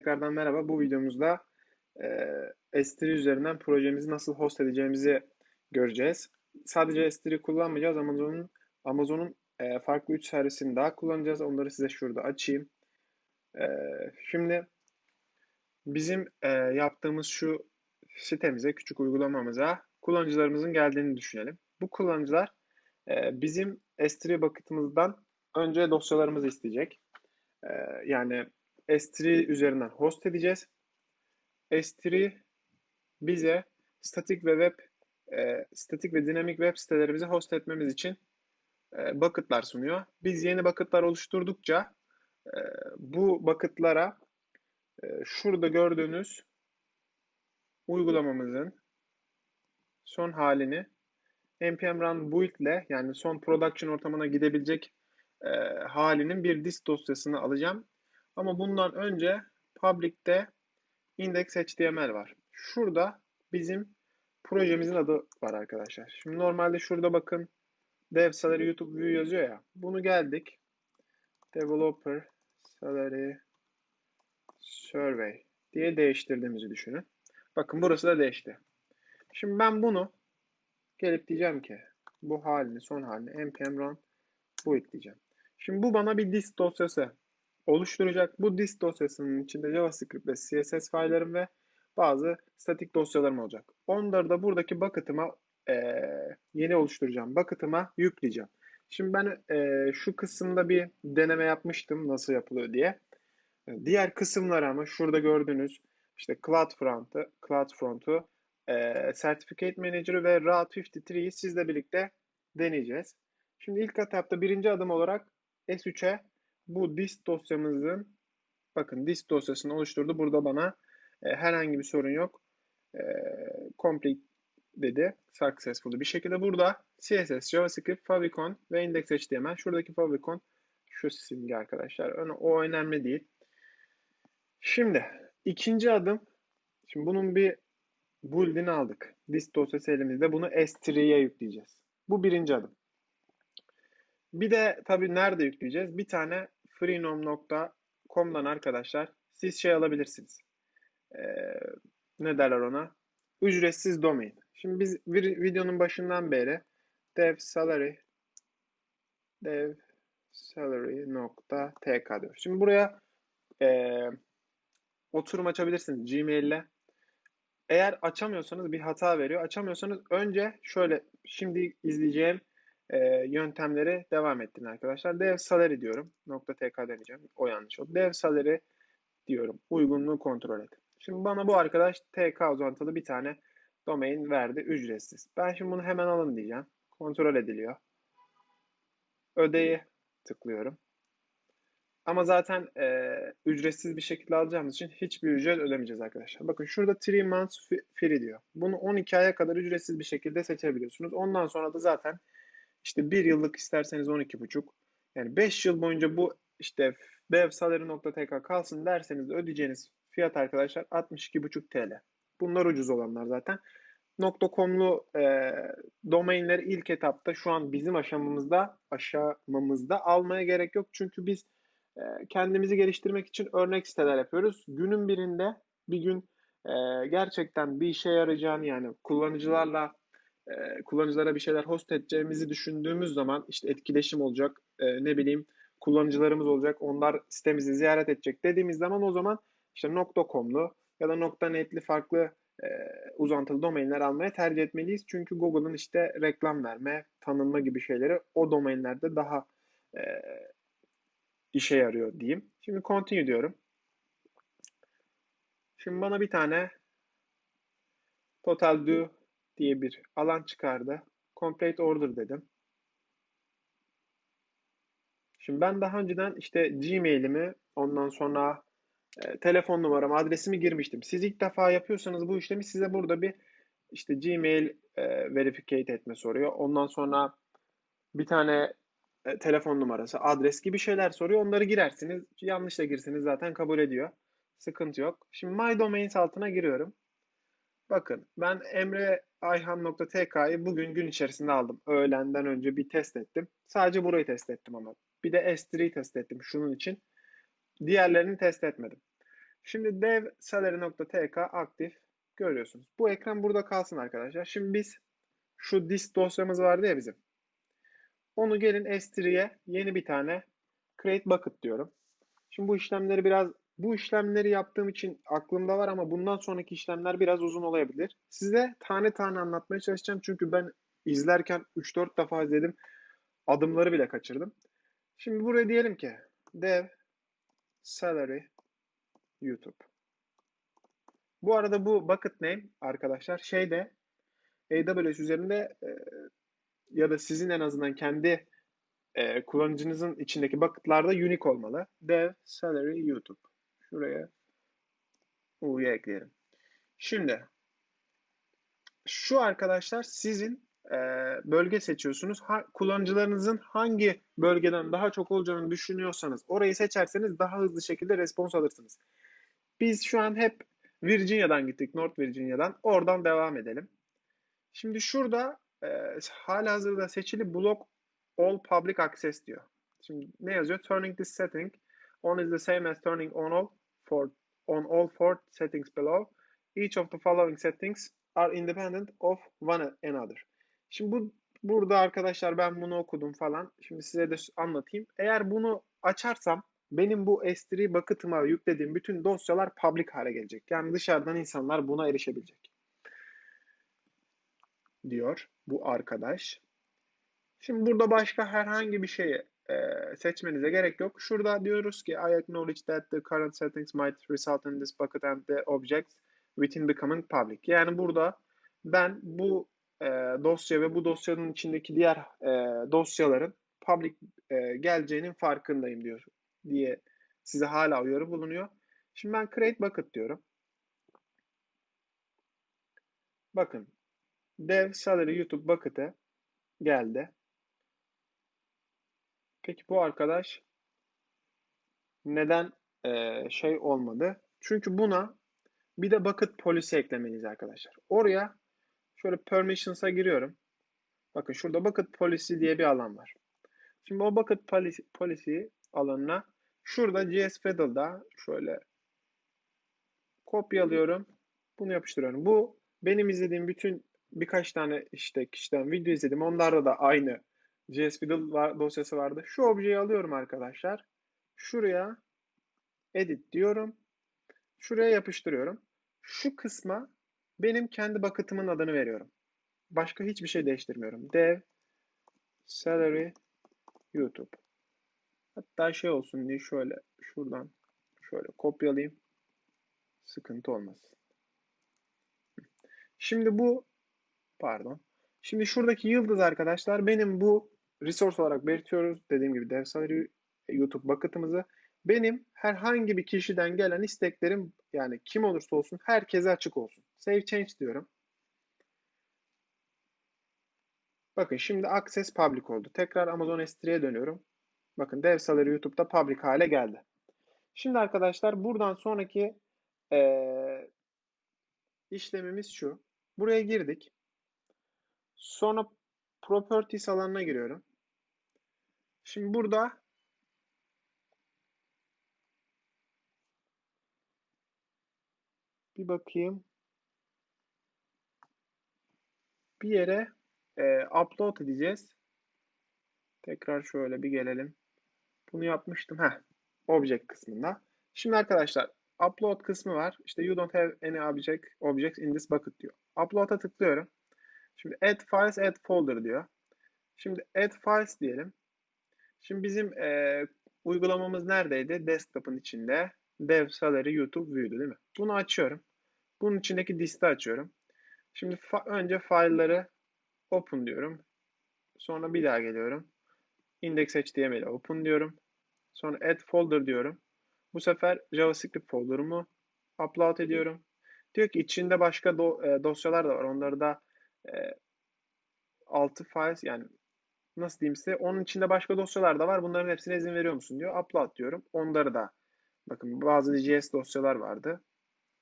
Tekrardan merhaba. Bu videomuzda e, S3 üzerinden projemizi nasıl host edeceğimizi göreceğiz. Sadece S3 kullanmayacağız. Amazon'un Amazon'un e, farklı 3 servisini daha kullanacağız. Onları size şurada açayım. E, şimdi bizim e, yaptığımız şu sitemize, küçük uygulamamıza kullanıcılarımızın geldiğini düşünelim. Bu kullanıcılar e, bizim S3 bucket'ımızdan önce dosyalarımızı isteyecek. E, yani S3 üzerinden host edeceğiz. S3 bize statik ve web e, statik ve dinamik web sitelerimizi host etmemiz için e, bucket'lar sunuyor. Biz yeni bucket'lar oluşturdukça e, bu bucket'lara e, şurada gördüğünüz uygulamamızın son halini npm run build ile yani son production ortamına gidebilecek e, halinin bir dist dosyasını alacağım ama bundan önce public'te index.html var. Şurada bizim projemizin adı var arkadaşlar. Şimdi normalde şurada bakın dev salary youtube view yazıyor ya. Bunu geldik. Developer salary survey diye değiştirdiğimizi düşünün. Bakın burası da değişti. Şimdi ben bunu gelip diyeceğim ki bu halini son halini npm run bu ekleyeceğim. Şimdi bu bana bir dist dosyası oluşturacak. Bu dist dosyasının içinde JavaScript ve CSS faillerim ve bazı statik dosyalarım olacak. Onları da buradaki bucket'ıma e, yeni oluşturacağım. Bucket'ıma yükleyeceğim. Şimdi ben e, şu kısımda bir deneme yapmıştım nasıl yapılıyor diye. E, diğer kısımlar ama şurada gördüğünüz işte CloudFront'u, CloudFront'u, e, Certificate Manager'ı ve Route 53'yi sizle birlikte deneyeceğiz. Şimdi ilk etapta birinci adım olarak S3'e bu dist dosyamızın bakın dist dosyasını oluşturdu. Burada bana e, herhangi bir sorun yok. E, complete dedi. Successful bir şekilde. Burada CSS, JavaScript, Favicon ve Index.html. Şuradaki Favicon şu simge arkadaşlar. O önemli değil. Şimdi ikinci adım. Şimdi bunun bir build'ini aldık. Dist dosyası elimizde. Bunu S3'ye yükleyeceğiz. Bu birinci adım. Bir de tabii nerede yükleyeceğiz? Bir tane freenom.com'dan arkadaşlar siz şey alabilirsiniz. Ee, ne derler ona? Ücretsiz domain. Şimdi biz videonun başından beri dev salary dev salary.tk diyor. Şimdi buraya e, oturum açabilirsiniz Gmail ile. Eğer açamıyorsanız bir hata veriyor. Açamıyorsanız önce şöyle şimdi izleyeceğim e, yöntemleri devam ettin arkadaşlar. Dev salary diyorum. Nokta .tk deneyeceğim. O yanlış oldu. Dev salary diyorum. Uygunluğu kontrol et. Şimdi bana bu arkadaş TK uzantılı bir tane domain verdi ücretsiz. Ben şimdi bunu hemen alın diyeceğim. Kontrol ediliyor. Ödeyi tıklıyorum. Ama zaten e, ücretsiz bir şekilde alacağımız için hiçbir ücret ödemeyeceğiz arkadaşlar. Bakın şurada 3 months free diyor. Bunu 12 aya kadar ücretsiz bir şekilde seçebiliyorsunuz. Ondan sonra da zaten işte bir yıllık isterseniz 12,5. Yani 5 yıl boyunca bu işte devsalary.tk kalsın derseniz de ödeyeceğiniz fiyat arkadaşlar 62,5 TL. Bunlar ucuz olanlar zaten. .com'lu e, domainleri ilk etapta şu an bizim aşamamızda aşamamızda almaya gerek yok. Çünkü biz e, kendimizi geliştirmek için örnek siteler yapıyoruz. Günün birinde bir gün e, gerçekten bir işe yarayacağını yani kullanıcılarla e, kullanıcılara bir şeyler host edeceğimizi düşündüğümüz zaman işte etkileşim olacak, e, ne bileyim kullanıcılarımız olacak, onlar sitemizi ziyaret edecek dediğimiz zaman o zaman işte .com'lu ya da .net'li farklı e, uzantılı domainler almaya tercih etmeliyiz. Çünkü Google'ın işte reklam verme, tanınma gibi şeyleri o domainlerde daha e, işe yarıyor diyeyim. Şimdi continue diyorum. Şimdi bana bir tane total do diye bir alan çıkardı. Complete order dedim. Şimdi ben daha önceden işte Gmail'imi ondan sonra e, telefon numaramı, adresimi girmiştim. Siz ilk defa yapıyorsanız bu işlemi size burada bir işte Gmail e, verificate etme soruyor. Ondan sonra bir tane e, telefon numarası, adres gibi şeyler soruyor. Onları girersiniz. Yanlış da girseniz zaten kabul ediyor. Sıkıntı yok. Şimdi My Domains altına giriyorum. Bakın ben Emre Ayhan.tk'yı bugün gün içerisinde aldım. Öğlenden önce bir test ettim. Sadece burayı test ettim ama. Bir de S3'yi test ettim şunun için. Diğerlerini test etmedim. Şimdi dev salary.tk aktif görüyorsunuz. Bu ekran burada kalsın arkadaşlar. Şimdi biz şu dist dosyamız vardı ya bizim. Onu gelin S3'ye yeni bir tane create bucket diyorum. Şimdi bu işlemleri biraz bu işlemleri yaptığım için aklımda var ama bundan sonraki işlemler biraz uzun olabilir. Size tane tane anlatmaya çalışacağım çünkü ben izlerken 3-4 defa izledim. Adımları bile kaçırdım. Şimdi buraya diyelim ki dev salary YouTube. Bu arada bu bucket name arkadaşlar şeyde AWS üzerinde e, ya da sizin en azından kendi e, kullanıcınızın içindeki bucketlarda unique olmalı. Dev salary YouTube. Şuraya U'yu ekleyelim. Şimdi şu arkadaşlar sizin e, bölge seçiyorsunuz. Ha, kullanıcılarınızın hangi bölgeden daha çok olacağını düşünüyorsanız orayı seçerseniz daha hızlı şekilde respons alırsınız. Biz şu an hep Virginia'dan gittik, North Virginia'dan. Oradan devam edelim. Şimdi şurada e, hala hazırda seçili block all public access diyor. Şimdi ne yazıyor? Turning this setting on is the same as turning on all for on all four settings below. Each of the following settings are independent of one another. Şimdi bu burada arkadaşlar ben bunu okudum falan. Şimdi size de anlatayım. Eğer bunu açarsam benim bu S3 bucket'ıma yüklediğim bütün dosyalar public hale gelecek. Yani dışarıdan insanlar buna erişebilecek. Diyor bu arkadaş. Şimdi burada başka herhangi bir şeyi e, seçmenize gerek yok. Şurada diyoruz ki I acknowledge that the current settings might result in this bucket and the objects within becoming public. Yani burada ben bu e, dosya ve bu dosyanın içindeki diğer e, dosyaların public e, geleceğinin farkındayım diyor diye size hala uyarı bulunuyor. Şimdi ben create bucket diyorum. Bakın dev salary YouTube bucket'e geldi. Peki bu arkadaş neden e, şey olmadı? Çünkü buna bir de bucket policy eklemeliyiz arkadaşlar. Oraya şöyle permissions'a giriyorum. Bakın şurada bucket policy diye bir alan var. Şimdi o bucket policy, policy alanına şurada GS Fiddle'da şöyle kopyalıyorum. Bunu yapıştırıyorum. Bu benim izlediğim bütün birkaç tane işte kişiden video izledim. Onlarda da aynı JS Fiddle var, dosyası vardı. Şu objeyi alıyorum arkadaşlar. Şuraya edit diyorum. Şuraya yapıştırıyorum. Şu kısma benim kendi bucket'ımın adını veriyorum. Başka hiçbir şey değiştirmiyorum. Dev salary YouTube. Hatta şey olsun diye şöyle şuradan şöyle kopyalayayım. Sıkıntı olmasın. Şimdi bu pardon. Şimdi şuradaki yıldız arkadaşlar benim bu resource olarak belirtiyoruz. Dediğim gibi dev salary YouTube bucket'ımızı. Benim herhangi bir kişiden gelen isteklerim yani kim olursa olsun herkese açık olsun. Save change diyorum. Bakın şimdi access public oldu. Tekrar Amazon S3'ye dönüyorum. Bakın dev salary YouTube'da public hale geldi. Şimdi arkadaşlar buradan sonraki ee, işlemimiz şu. Buraya girdik. Sonra properties alanına giriyorum. Şimdi burada bir bakayım. Bir yere e, upload edeceğiz. Tekrar şöyle bir gelelim. Bunu yapmıştım. Heh, object kısmında. Şimdi arkadaşlar upload kısmı var. İşte you don't have any object objects in this bucket diyor. Upload'a tıklıyorum. Şimdi add files, add folder diyor. Şimdi add files diyelim. Şimdi bizim e, uygulamamız neredeydi? Desktop'un içinde. Dev Salary YouTube View'du değil mi? Bunu açıyorum. Bunun içindeki dist'i açıyorum. Şimdi fa önce file'ları open diyorum. Sonra bir daha geliyorum. Index.html'e open diyorum. Sonra add folder diyorum. Bu sefer JavaScript folder'ımı upload ediyorum. Diyor ki içinde başka do dosyalar da var. Onları da e, 6 files yani nasıl diyeyim size onun içinde başka dosyalar da var. Bunların hepsine izin veriyor musun diyor. Upload diyorum. Onları da bakın bazı JS dosyalar vardı.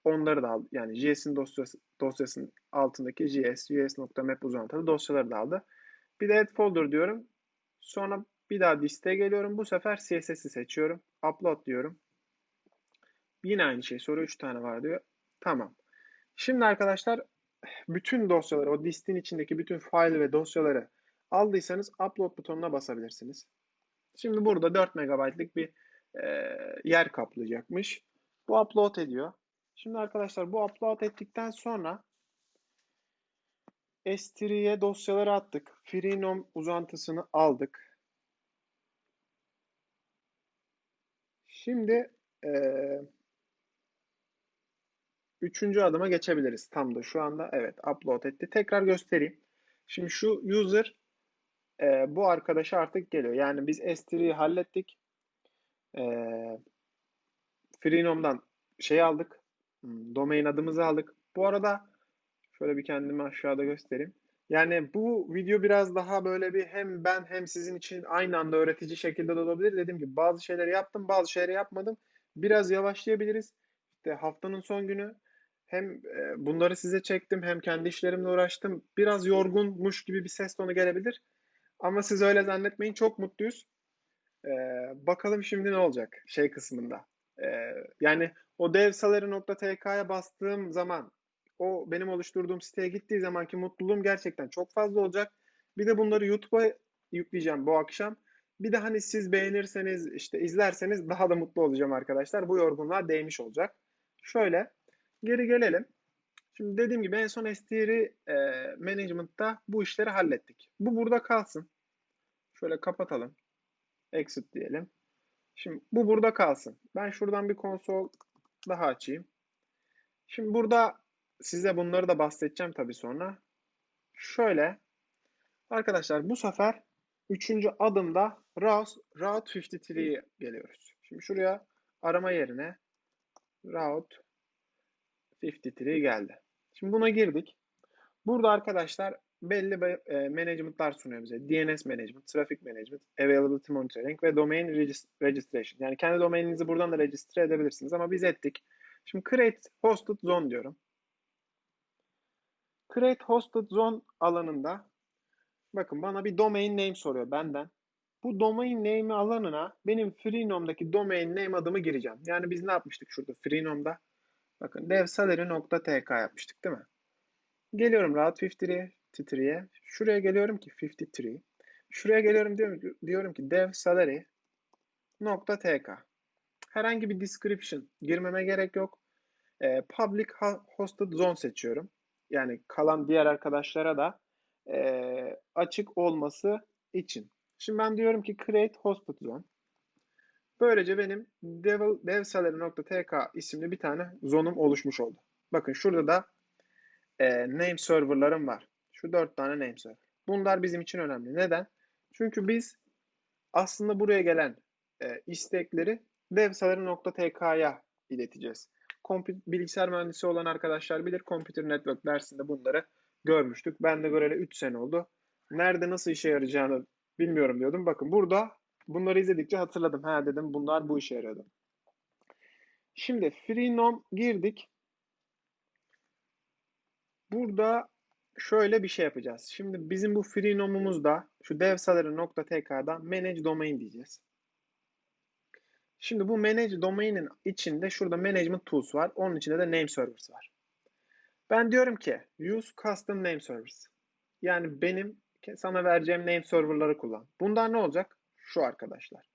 Onları da aldı. Yani JS'in dosyası, dosyasının altındaki JS, JS.map uzantılı dosyaları da aldı. Bir de add folder diyorum. Sonra bir daha listeye geliyorum. Bu sefer CSS'i seçiyorum. Upload diyorum. Yine aynı şey soru 3 tane var diyor. Tamam. Şimdi arkadaşlar bütün dosyaları, o distin içindeki bütün file ve dosyaları aldıysanız upload butonuna basabilirsiniz. Şimdi burada 4 MB'lık bir e, yer kaplayacakmış. Bu upload ediyor. Şimdi arkadaşlar bu upload ettikten sonra S3'ye dosyaları attık. Freenom uzantısını aldık. Şimdi e, üçüncü adıma geçebiliriz. Tam da şu anda evet upload etti. Tekrar göstereyim. Şimdi şu user e, bu arkadaşa artık geliyor. Yani biz S3'yi hallettik. E, Freenom'dan şey aldık. Hmm, domain adımızı aldık. Bu arada şöyle bir kendimi aşağıda göstereyim. Yani bu video biraz daha böyle bir hem ben hem sizin için aynı anda öğretici şekilde de olabilir. Dediğim gibi bazı şeyleri yaptım, bazı şeyleri yapmadım. Biraz yavaşlayabiliriz. İşte haftanın son günü hem e, bunları size çektim hem kendi işlerimle uğraştım. Biraz yorgunmuş gibi bir ses tonu gelebilir. Ama siz öyle zannetmeyin. Çok mutluyuz. Ee, bakalım şimdi ne olacak şey kısmında. Ee, yani o devsaları.tk'ya bastığım zaman o benim oluşturduğum siteye gittiği zamanki mutluluğum gerçekten çok fazla olacak. Bir de bunları YouTube'a yükleyeceğim bu akşam. Bir de hani siz beğenirseniz işte izlerseniz daha da mutlu olacağım arkadaşlar. Bu yorgunluğa değmiş olacak. Şöyle geri gelelim. Şimdi dediğim gibi en son S3 e, Management'ta bu işleri hallettik. Bu burada kalsın. Şöyle kapatalım. Exit diyelim. Şimdi bu burada kalsın. Ben şuradan bir konsol daha açayım. Şimdi burada size bunları da bahsedeceğim tabii sonra. Şöyle arkadaşlar bu sefer üçüncü adımda Route, Route 53'ye geliyoruz. Şimdi şuraya arama yerine Route 53 geldi. Şimdi buna girdik. Burada arkadaşlar belli e, management'lar sunuyor bize. DNS management, traffic management, availability monitoring ve domain registration. Yani kendi domaininizi buradan da registre edebilirsiniz ama biz ettik. Şimdi create hosted zone diyorum. Create hosted zone alanında bakın bana bir domain name soruyor benden. Bu domain name alanına benim Freenom'daki domain name adımı gireceğim. Yani biz ne yapmıştık şurada Freenom'da? Bakın devsalary.tk yapmıştık değil mi? Geliyorum Route 53'ye, titriye. Şuraya geliyorum ki 53. Şuraya geliyorum diyorum, diyorum ki devsalary.tk. Herhangi bir description girmeme gerek yok. E, public hosted zone seçiyorum. Yani kalan diğer arkadaşlara da e, açık olması için. Şimdi ben diyorum ki create hosted zone. Böylece benim devsalary.tk isimli bir tane zonum oluşmuş oldu. Bakın şurada da e, name serverlarım var. Şu dört tane name server. Bunlar bizim için önemli. Neden? Çünkü biz aslında buraya gelen e, istekleri devsalary.tk'ya ileteceğiz. Kompü bilgisayar mühendisi olan arkadaşlar bilir. Computer Network dersinde bunları görmüştük. Ben de göreli 3 sene oldu. Nerede nasıl işe yarayacağını bilmiyorum diyordum. Bakın burada bunları izledikçe hatırladım. Ha dedim bunlar bu işe yarıyordu. Şimdi freenom girdik. Burada şöyle bir şey yapacağız. Şimdi bizim bu freenom'umuzda şu devsalary.tk'da manage domain diyeceğiz. Şimdi bu manage domain'in içinde şurada management tools var. Onun içinde de name servers var. Ben diyorum ki use custom name servers. Yani benim sana vereceğim name serverları kullan. Bundan ne olacak? Şu arkadaşlar.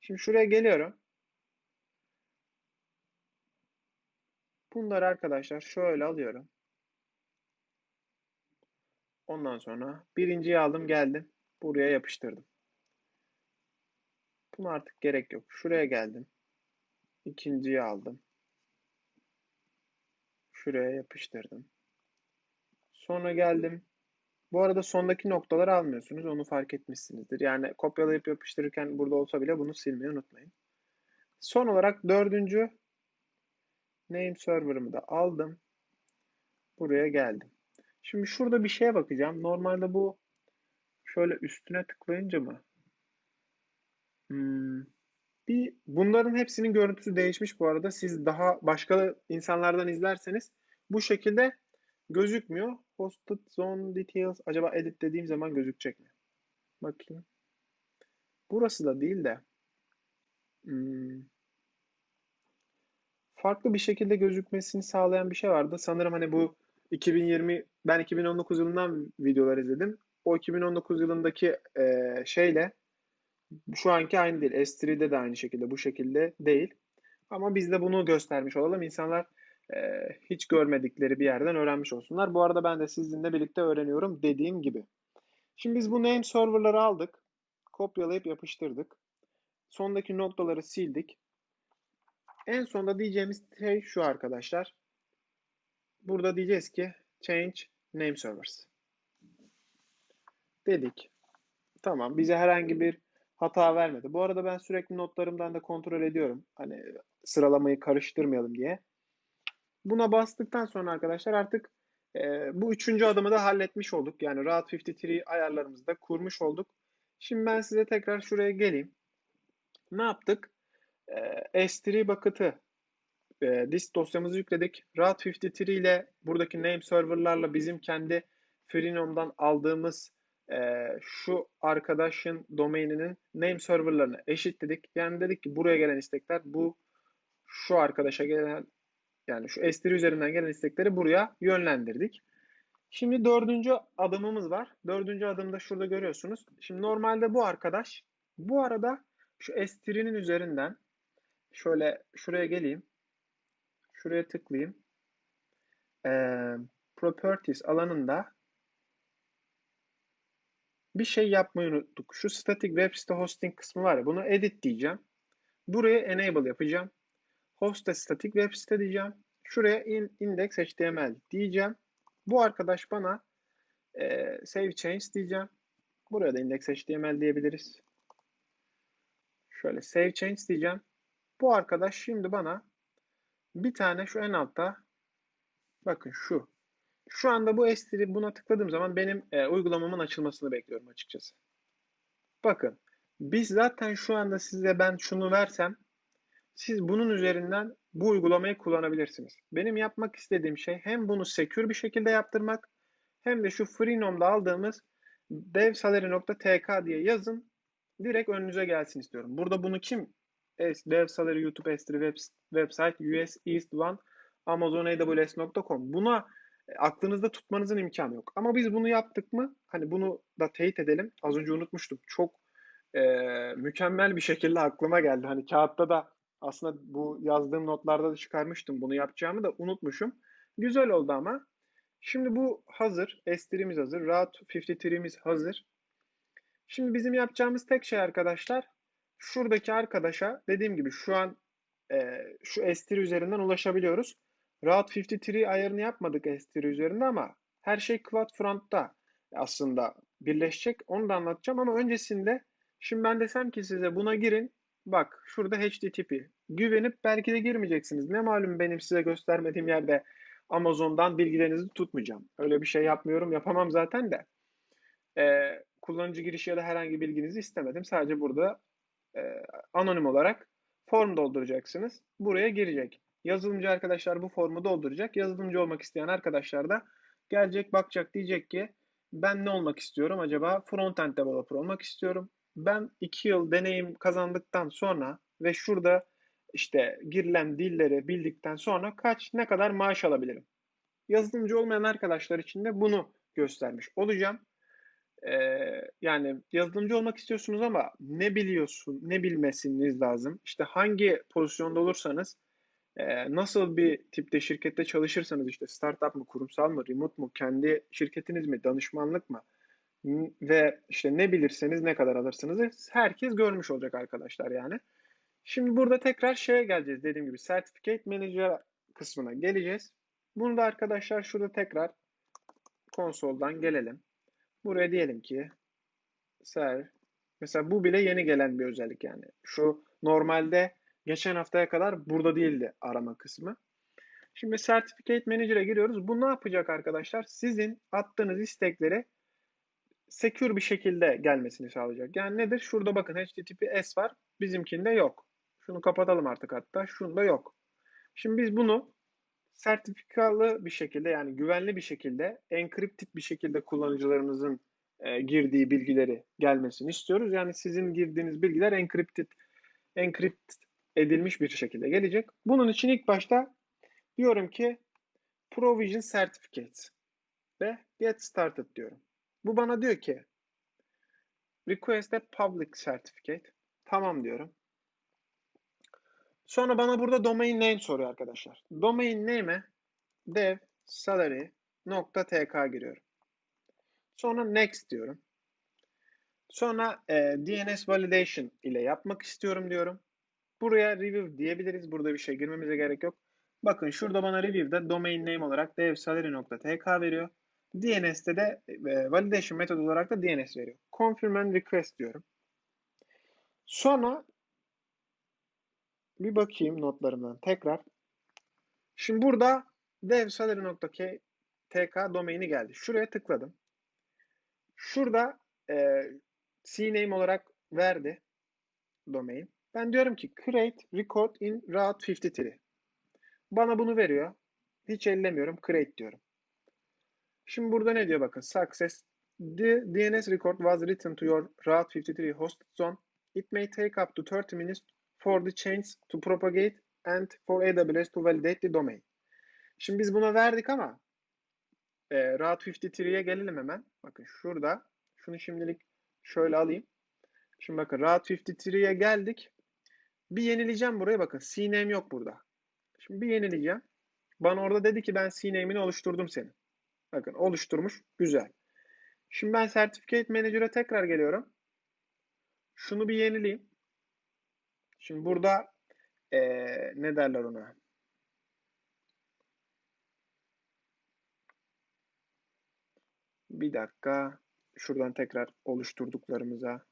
Şimdi şuraya geliyorum. Bunları arkadaşlar şöyle alıyorum. Ondan sonra birinciyi aldım geldim. Buraya yapıştırdım. Buna artık gerek yok. Şuraya geldim. İkinciyi aldım. Şuraya yapıştırdım. Sonra geldim. Bu arada sondaki noktaları almıyorsunuz. Onu fark etmişsinizdir. Yani kopyalayıp yapıştırırken burada olsa bile bunu silmeyi unutmayın. Son olarak dördüncü name server'ımı da aldım. Buraya geldim. Şimdi şurada bir şeye bakacağım. Normalde bu şöyle üstüne tıklayınca mı? Hmm. Bir bunların hepsinin görüntüsü değişmiş bu arada. Siz daha başka insanlardan izlerseniz bu şekilde gözükmüyor. Hosted zone details acaba edit dediğim zaman gözükecek mi? Bakayım. Burası da değil de hmm. farklı bir şekilde gözükmesini sağlayan bir şey vardı. Sanırım hani bu 2020 ben 2019 yılından videolar izledim. O 2019 yılındaki e, şeyle şu anki aynı değil. S3'de de aynı şekilde bu şekilde değil. Ama biz de bunu göstermiş olalım. İnsanlar e, hiç görmedikleri bir yerden öğrenmiş olsunlar. Bu arada ben de sizinle birlikte öğreniyorum dediğim gibi. Şimdi biz bu name server'ları aldık. Kopyalayıp yapıştırdık. Sondaki noktaları sildik. En sonda diyeceğimiz şey şu arkadaşlar. Burada diyeceğiz ki change name servers. Dedik. Tamam. Bize herhangi bir hata vermedi. Bu arada ben sürekli notlarımdan da kontrol ediyorum. Hani sıralamayı karıştırmayalım diye. Buna bastıktan sonra arkadaşlar artık e, bu üçüncü adımı da halletmiş olduk. Yani Route 53 ayarlarımızı da kurmuş olduk. Şimdi ben size tekrar şuraya geleyim. Ne yaptık? E, S3 bucket'ı e, disk dosyamızı yükledik. Route 53 ile buradaki name server'larla bizim kendi Freenom'dan aldığımız e, şu arkadaşın domaininin name server'larını eşitledik. Yani dedik ki buraya gelen istekler bu şu arkadaşa gelen yani şu S3 üzerinden gelen istekleri buraya yönlendirdik. Şimdi dördüncü adımımız var. Dördüncü adımda şurada görüyorsunuz. Şimdi normalde bu arkadaş bu arada şu S3'nin üzerinden şöyle şuraya geleyim. Şuraya tıklayayım. Ee, Properties alanında bir şey yapmayı unuttuk. Şu static web site hosting kısmı var ya bunu edit diyeceğim. Buraya enable yapacağım. Host static web site diyeceğim. Şuraya in, index html diyeceğim. Bu arkadaş bana e, save change diyeceğim. Buraya da index html diyebiliriz. Şöyle save change diyeceğim. Bu arkadaş şimdi bana bir tane şu en altta bakın şu. Şu anda bu S3 buna tıkladığım zaman benim e, uygulamamın açılmasını bekliyorum açıkçası. Bakın biz zaten şu anda size ben şunu versem siz bunun üzerinden bu uygulamayı kullanabilirsiniz. Benim yapmak istediğim şey hem bunu secure bir şekilde yaptırmak hem de şu Freenom'da aldığımız devsalary.tk diye yazın. Direkt önünüze gelsin istiyorum. Burada bunu kim? Devsalary YouTube S3 web, website US East One Amazon AWS.com. Buna e, aklınızda tutmanızın imkanı yok. Ama biz bunu yaptık mı? Hani bunu da teyit edelim. Az önce unutmuştum. Çok e, mükemmel bir şekilde aklıma geldi. Hani kağıtta da aslında bu yazdığım notlarda da çıkarmıştım. Bunu yapacağımı da unutmuşum. Güzel oldu ama. Şimdi bu hazır. S3'imiz hazır. Route 53'imiz hazır. Şimdi bizim yapacağımız tek şey arkadaşlar şuradaki arkadaşa dediğim gibi şu an e, şu S3 üzerinden ulaşabiliyoruz. Route 53 ayarını yapmadık S3 üzerinde ama her şey CloudFront'ta aslında birleşecek. Onu da anlatacağım ama öncesinde şimdi ben desem ki size buna girin. Bak şurada HTTP. Güvenip belki de girmeyeceksiniz. Ne malum benim size göstermediğim yerde Amazon'dan bilgilerinizi tutmayacağım. Öyle bir şey yapmıyorum. Yapamam zaten de. Ee, kullanıcı girişi ya da herhangi bilginizi istemedim. Sadece burada e, anonim olarak form dolduracaksınız. Buraya girecek. Yazılımcı arkadaşlar bu formu dolduracak. Yazılımcı olmak isteyen arkadaşlar da gelecek bakacak diyecek ki ben ne olmak istiyorum acaba? Frontend developer olmak istiyorum. Ben 2 yıl deneyim kazandıktan sonra ve şurada işte girilen dilleri bildikten sonra kaç ne kadar maaş alabilirim? Yazılımcı olmayan arkadaşlar için de bunu göstermiş olacağım. Ee, yani yazılımcı olmak istiyorsunuz ama ne biliyorsun, ne bilmesiniz lazım. İşte hangi pozisyonda olursanız e, nasıl bir tipte şirkette çalışırsanız işte startup mı, kurumsal mı, remote mu, kendi şirketiniz mi, danışmanlık mı ve işte ne bilirseniz ne kadar alırsınız herkes görmüş olacak arkadaşlar yani. Şimdi burada tekrar şeye geleceğiz dediğim gibi Certificate Manager kısmına geleceğiz. Bunu da arkadaşlar şurada tekrar konsoldan gelelim. Buraya diyelim ki ser mesela bu bile yeni gelen bir özellik yani. Şu normalde geçen haftaya kadar burada değildi arama kısmı. Şimdi Certificate Manager'a giriyoruz. Bu ne yapacak arkadaşlar? Sizin attığınız istekleri secure bir şekilde gelmesini sağlayacak. Yani nedir? Şurada bakın HTTPS var. Bizimkinde yok. Şunu kapatalım artık hatta. Şunda yok. Şimdi biz bunu sertifikalı bir şekilde yani güvenli bir şekilde encrypted bir şekilde kullanıcılarımızın e, girdiği bilgileri gelmesini istiyoruz. Yani sizin girdiğiniz bilgiler encrypted encrypt edilmiş bir şekilde gelecek. Bunun için ilk başta diyorum ki Provision Certificates ve Get Started diyorum. Bu bana diyor ki Request a Public Certificate. Tamam diyorum. Sonra bana burada domain name soruyor arkadaşlar. Domain name'e dev salary .tk giriyorum. Sonra next diyorum. Sonra e, DNS validation ile yapmak istiyorum diyorum. Buraya review diyebiliriz. Burada bir şey girmemize gerek yok. Bakın şurada bana review'da domain name olarak devsalary.tk veriyor. DNS'te de e, validation metodu olarak da DNS veriyor. Confirm and request diyorum. Sonra bir bakayım notlarımdan tekrar. Şimdi burada devsalary.tk domaini geldi. Şuraya tıkladım. Şurada e, CNAME olarak verdi domain. Ben diyorum ki create record in route 53. Bana bunu veriyor. Hiç ellemiyorum. Create diyorum. Şimdi burada ne diyor bakın. Success. The DNS record was written to your route 53 host zone. It may take up to 30 minutes for the change to propagate and for AWS to validate the domain. Şimdi biz buna verdik ama e, Route 53'ye gelelim hemen. Bakın şurada. Şunu şimdilik şöyle alayım. Şimdi bakın Route 53'ye geldik. Bir yenileyeceğim buraya bakın. CNAME yok burada. Şimdi bir yenileyeceğim. Bana orada dedi ki ben CNAME'ini oluşturdum senin. Bakın oluşturmuş. Güzel. Şimdi ben Certificate Manager'a tekrar geliyorum. Şunu bir yenileyim. Şimdi burada ee, ne derler ona? Bir dakika. Şuradan tekrar oluşturduklarımıza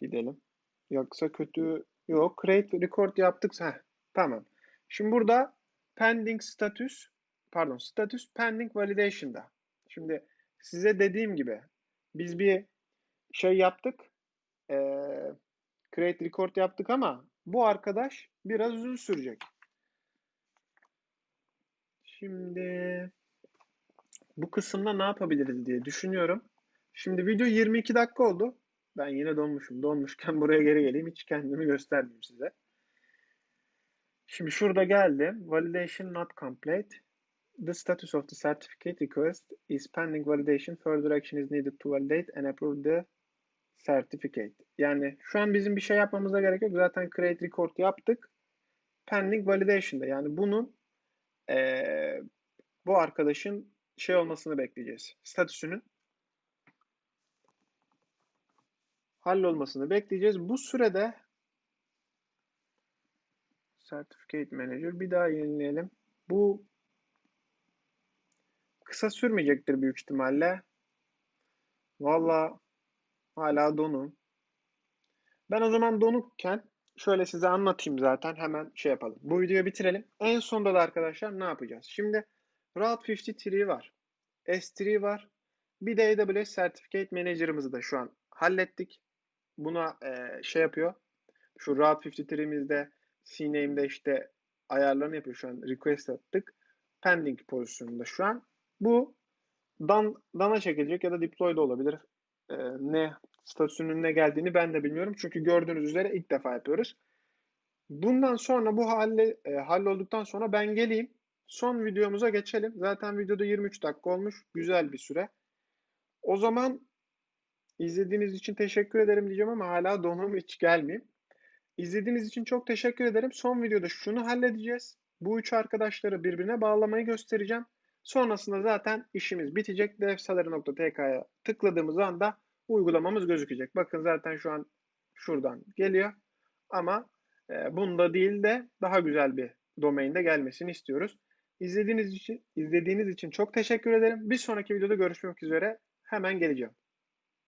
gidelim. Yoksa kötü yok. Create record yaptık. Heh, tamam. Şimdi burada pending status pardon status pending validation'da. Şimdi size dediğim gibi biz bir şey yaptık. Ee, create record yaptık ama bu arkadaş biraz uzun sürecek. Şimdi bu kısımda ne yapabiliriz diye düşünüyorum. Şimdi video 22 dakika oldu. Ben yine donmuşum. Donmuşken buraya geri geleyim. Hiç kendimi göstermeyeyim size. Şimdi şurada geldim. Validation not complete. The status of the certificate request is pending validation. Further action is needed to validate and approve the certificate. Yani şu an bizim bir şey yapmamıza gerek yok. Zaten create record yaptık. Pending validation'da. Yani bunun ee, bu arkadaşın şey olmasını bekleyeceğiz. Statüsünün hallolmasını bekleyeceğiz. Bu sürede Certificate Manager bir daha yenileyelim. Bu kısa sürmeyecektir büyük ihtimalle. Valla hala donum. Ben o zaman donukken şöyle size anlatayım zaten hemen şey yapalım. Bu videoyu bitirelim. En sonunda da arkadaşlar ne yapacağız? Şimdi Route 53 var. S3 var. Bir de AWS Certificate Manager'ımızı da şu an hallettik. Buna e, şey yapıyor. Şu Route 53'imizde CNAME'de işte ayarlarını yapıyor şu an. Request attık. Pending pozisyonunda şu an. Bu dan, dana çekilecek ya da deploy da olabilir. E, ne statüsünün ne geldiğini ben de bilmiyorum. Çünkü gördüğünüz üzere ilk defa yapıyoruz. Bundan sonra bu halle, e, hallolduktan sonra ben geleyim. Son videomuza geçelim. Zaten videoda 23 dakika olmuş. Güzel bir süre. O zaman izlediğiniz için teşekkür ederim diyeceğim ama hala donum hiç gelmeyeyim. İzlediğiniz için çok teşekkür ederim. Son videoda şunu halledeceğiz. Bu üç arkadaşları birbirine bağlamayı göstereceğim. Sonrasında zaten işimiz bitecek. devsalary.tk'ya tıkladığımız anda uygulamamız gözükecek. Bakın zaten şu an şuradan geliyor. Ama e, bunda değil de daha güzel bir domainde gelmesini istiyoruz. İzlediğiniz için izlediğiniz için çok teşekkür ederim. Bir sonraki videoda görüşmek üzere. Hemen geleceğim.